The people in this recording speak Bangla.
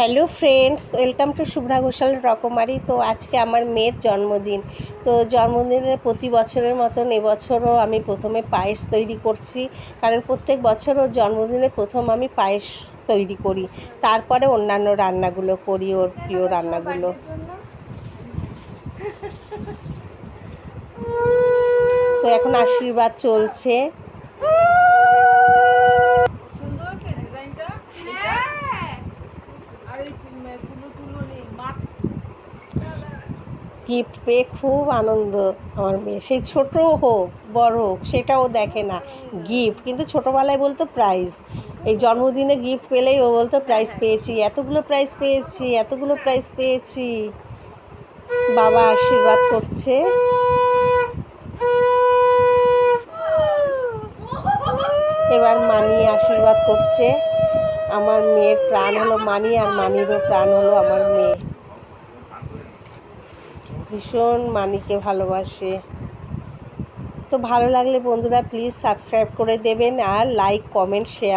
Hello friends, welcome to Shubhra Ghoshal রকমারি। তো আজকে আমার মেয়ের জন্মদিন। তো জন্মদিনে প্রতি বছরের মতন এবছরও আমি প্রথমে পায়েস তৈরি করছি। কারণ প্রত্যেক বছর ওর জন্মদিনে প্রথম আমি পায়েস তৈরি করি। তারপরে অন্যান্য রান্নাগুলো করি, ওর প্রিয় রান্নাগুলো। তো এখন আশীর্বাদ চলছে। গিফট পেয়ে খুব আনন্দ আমার মেয়ে। সেই ছোট হোক, বড় হোক, সেটাও দেখে না। গিফট কিন্তু ছোটোবেলায় বলতো প্রাইজ এই জন্মদিনে গিফট পেলেই ও বলতো প্রাইজ পেয়েছি, এতগুলো প্রাইজ পেয়েছি, এতগুলো প্রাইজ পেয়েছি। বাবা আশীর্বাদ করছে। এবার মানি আশীর্বাদ করছে। আমার মেয়ের প্রাণ হলো মানি আর মানিরও প্রাণ হলো আমার মেয়ে। ভীষণ মানিকে ভালোবাসে। তো ভালো লাগলে বন্ধুরা প্লিজ সাবস্ক্রাইব করে দেবেন আর লাইক কমেন্ট শেয়ার